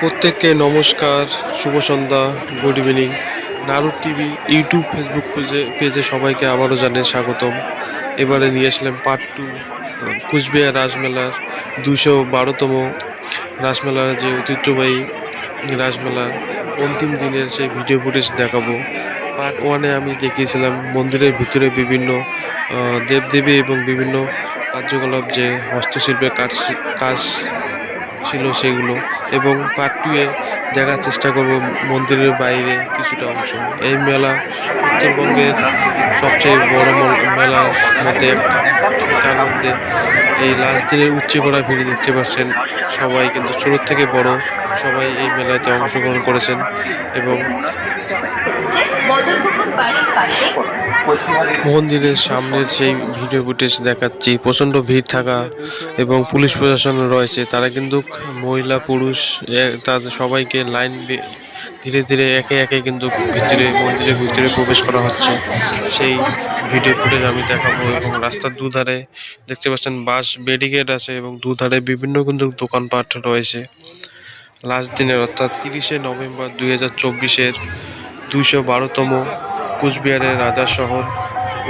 প্রত্যেককে নমস্কার, শুভ সন্ধ্যা, গুড ইভিনিং। নারুর টিভি ইউটিউব, ফেসবুক পেজে পেজে সবাইকে আবারও জানিয়ে স্বাগতম। এবারে নিয়ে আসলাম পার্ট টু কুচবিহার রাসমেলার দুশো বারোতম রাসমেলার যে ঐতিহ্যবাহী রাসমেলার অন্তিম দিনের সেই ভিডিও ফুটেজ দেখাবো। পার্ট ওয়ানে আমি দেখিয়েছিলাম মন্দিরের ভিতরে বিভিন্ন দেবদেবী এবং বিভিন্ন কার্যকলাপ যে হস্তশিল্পের কাজ কাজ ছিল সেগুলো এবং পার্ট টুয়ে দেখার চেষ্টা করব মন্দিরের বাইরে কিছুটা অংশ। এই মেলা উত্তরবঙ্গের সবচেয়ে বড় মল- মেলার মধ্যে একটা। তার মধ্যে এই লাস্ট দিনের উচ্চ করা ভিড় দেখতে পাচ্ছেন সবাই কিন্তু ছোট থেকে বড়, সবাই এই মেলাতে অংশগ্রহণ করেছেন এবং মন্দিরের সামনের সেই ভিডিও ফুটেজ দেখাচ্ছি। প্রচণ্ড ভিড় থাকা এবং পুলিশ প্রশাসন রয়েছে, তারা কিন্তু মহিলা, পুরুষ তাদের সবাইকে লাইন ধীরে ধীরে একে একে কিন্তু ভিতরে, মন্দিরের ভিতরে প্রবেশ করা হচ্ছে। সেই ভিডিও ফুটেজ আমি দেখাবো এবং রাস্তার দুধারে দেখতে পাচ্ছেন বাস ব্যারিকেড আছে এবং দুধারে বিভিন্ন কিন্তু দোকানপাট রয়েছে। লাস্ট দিনের অর্থাৎ তিরিশে নভেম্বর দুই হাজার চব্বিশের দুইশো বারোতম কুচবিহারের রাজা শহর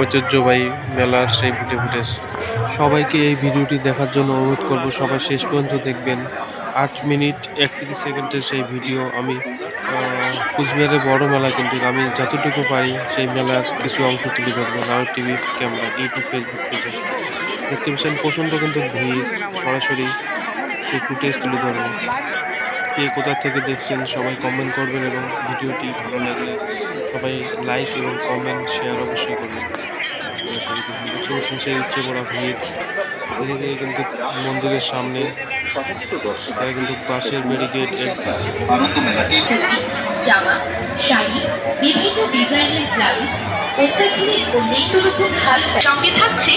ঐতিহ্যবাহী মেলার সেই ভিডিও ফুটেজ সবাইকে এই ভিডিওটি দেখার জন্য অনুরোধ করব, সবাই শেষ পর্যন্ত দেখবেন। আট মিনিট একত্রিশ সেকেন্ডের সেই ভিডিও আমি কুচবিহারের বড় মেলা কিন্তু আমি যতটুকু পারি সেই মেলার কিছু অংশ তুলে ধরবো। Now TV camera, YouTube, Facebook পেজে। দেখতে পাচ্ছেন প্রচণ্ড কিন্তু ভিড়, সরাসরি সেই ফুটেজ তুলে ধরবো। কে কোথা থেকে দেখছেন সবাই কমেন্ট করবেন এবং ভিডিওটি ভালো লাগলে সবাই লাইক এবং কমেন্ট শেয়ার অবশ্যই করবেন। সেই উচ্চে পড়া ভিড়। ধীরে কিন্তু মন্দিরের সামনে তারা কিন্তু বাঁশের ব্যারিকেড জামা শাড়ি বিভিন্ন ডিজাইনের ব্লাউজ অত্যাধুনিক ও নিত্য নতুন হাল সঙ্গে থাকছে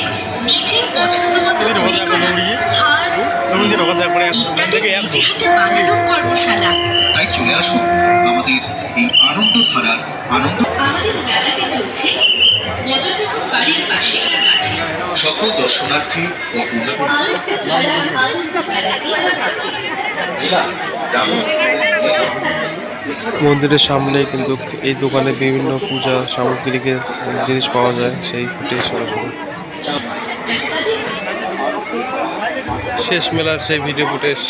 পছন্দ মতো তৈরি করা হার ইত্যাদি হাতে বানানোর কর্মশালা। তাই চলে আসুন আমাদের এই আনন্দ ধারার আনন্দ আমাদের মেলাটি চলছে মদনমোহন বাড়ির পাশে। সকল দর্শনার্থী ও মন্দিরের সামনে কিন্তু এই দোকানে বিভিন্ন পূজা সামগ্রিকের জিনিস পাওয়া যায়, সেই ফুটেজ সরাসরি শেষ মেলার সেই ভিডিও ফুটেজ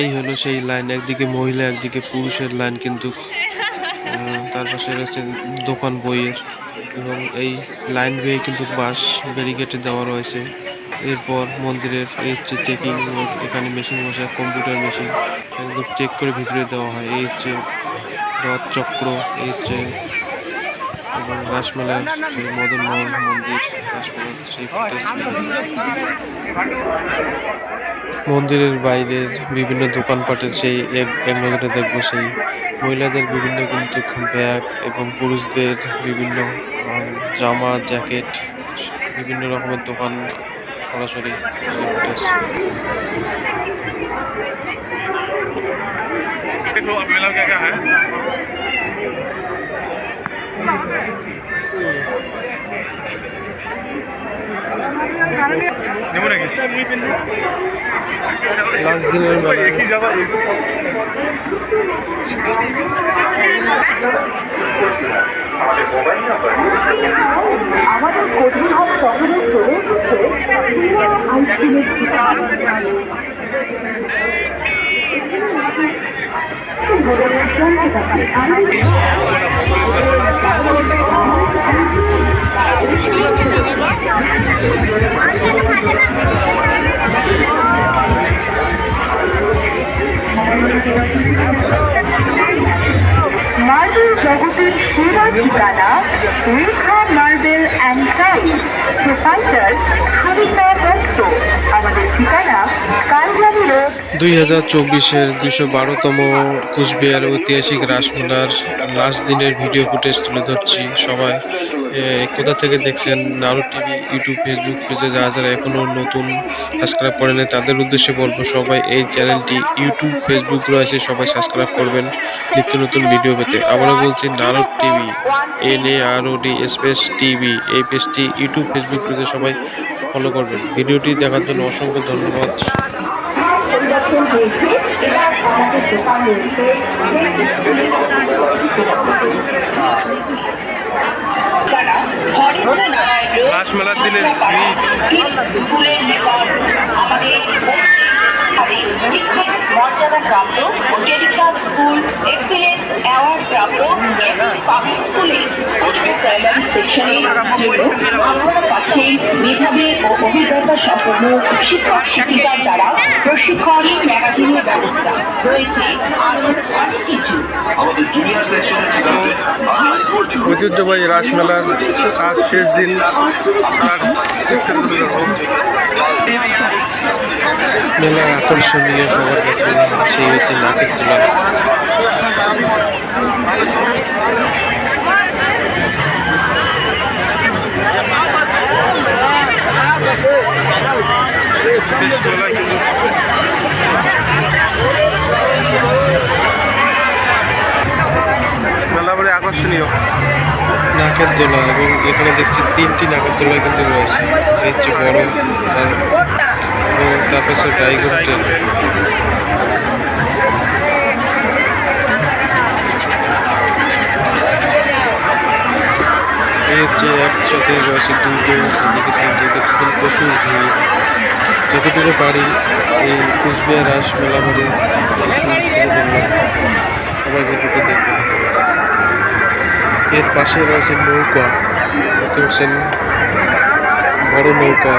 এই হলো সেই লাইন একদিকে মহিলা, একদিকে পুরুষের লাইন কিন্তু পাশে রয়েছে দোকান বইয়ের এবং এই লাইন বেয়ে কিন্তু বাস ব্যারিকেডে দেওয়া রয়েছে। এরপর মন্দিরের হচ্ছে চেকিং এখানে মেশিন বসে কম্পিউটার মেশিন। চেক করে ভিতরে দেওয়া হয়। এই হচ্ছে রথ চক্র, এই হচ্ছে এবং রাসমেলার সেই মদন মোহন মন্দির রাসমেলার সেই মন্দিরের বাইরের বিভিন্ন দোকানপাটের সেই এক দেখব সেই মহিলাদের বিভিন্ন কিন্তু ব্যাগ এবং পুরুষদের বিভিন্ন জামা, জ্যাকেট, বিভিন্ন রকমের দোকান সরাসরি ফুটেজ देखो নেব নাকি? লাস্ট দিনের মেলা একই যাবা আমাদের কোচবিহার শহরে চলে এসেছে আইসক্রিমের I'm going to go to দুই হাজার চব্বিশের দুশো বারোতম কুচবিহার ঐতিহাসিক রাসমেলার লাস্ট দিনের ভিডিও ফুটেজ তুলে ধরছি সবাই। কোথা থেকে দেখছেন নারু টিভি, ইউটিউব, ফেসবুক পেজে যারা যারা এখনও নতুন সাবস্ক্রাইব করেন তাদের উদ্দেশ্যে বলব সবাই এই চ্যানেলটি, ইউটিউব, ফেসবুক রয়েছে, সবাই সাবস্ক্রাইব করবেন নিত্য নতুন ভিডিও পেতে। আবারও বলছি Narad TV N A R O D space TV, এই পেজটি, ইউটিউব, ফেসবুক পেজে সবাই ফলো করবেন। ভিডিওটি দেখার জন্য অসংখ্য ধন্যবাদ। দিনের স্কুলের রেকর্ড আমাদের মর্যাদাপ্রাপ্ত টেলিগ্রাফ স্কুল এক্সেলেন্স অ্যাওয়ার্ড প্রাপ্ত পাবলিক স্কুলে কোচবিহার প্রাইমারি সেকশনের জন্য আপনারা পাচ্ছেন মেধাবী ও অভিজ্ঞতা সম্পন্ন শিক্ষক শিক্ষিকার দ্বারা প্রশিক্ষণ ম্যাগাজিনের ব্যবস্থা। রয়েছে আরও অনেক কিছু। আমাদের জুনিয়র সেকশনের ঐতিহ্যবাহী রাসমেলার আজ শেষ দিন। আর মেলার আকর্ষণীয় সবার কাছে সেই হচ্ছে নাকের তোলা। মেলা আকর্ষণীয়। নাকের দোলা এবং এখানে দেখছি তিনটি নাকের দোলা কিন্তু রয়েছে। এই হচ্ছে বড় তার এবং তার পাশে ড্রাইগন ট্রেন এই হচ্ছে একসাথে রয়েছে দুটো, এদিকে তিনটে দেখতে প্রচুর ভিড়। যতটুকু পারি এই কুচবিহার রাস মেলা বাড়ি সবাই এর পাশে রয়েছে নৌকা বড় নৌকা।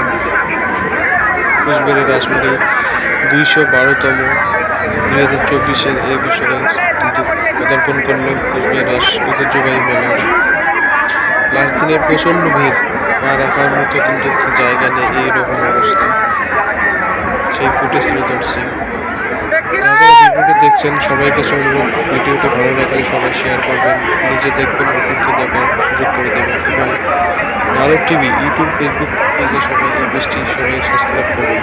কুচবিহারের রাজবাড়ি দুইশো বারোতম দুই হাজার চব্বিশের এই বছরে কিন্তু পদার্পণ করল কুচবিহার রাস ঐতিহ্যবাহী মেলার লাস্ট দিনের প্রচণ্ড ভিড়, পা রাখার মতো কিন্তু জায়গা নেই এইরকম অবস্থা। সেই ফুটেজ তুলে ধরছি। ভিডিওটি দেখছেন, সবাই কাছে অনুরোধ, ভিডিওটা ভালো লাগলে সবাই শেয়ার করবেন, নিজে দেখবেন অপরকে দেখার সুযোগ করে দেবেন, এবং ভারত টিভি, ইউটিউব ফেসবুক পেজে সবাই এই পেজটি সবাই সাবস্ক্রাইব করবেন।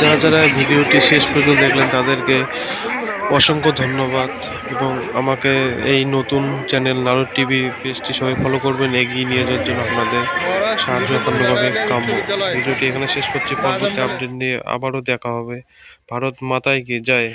যারা যারা ভিডিওটি শেষ পর্যন্ত দেখলেন, তাদেরকে অসংখ্য ধন্যবাদ এবং আমাকে এই নতুন চ্যানেল নারদ টিভি পেজটি সবাই ফলো করবেন, এগিয়ে নিয়ে যাওয়ার জন্য আপনাদের সাহায্য একান্তভাবে কাম্য। ভিডিওটি এখানে শেষ করছি। পরবর্তী আপডেট নিয়ে আবারও দেখা হবে। ভারত মাতায় কি? যায়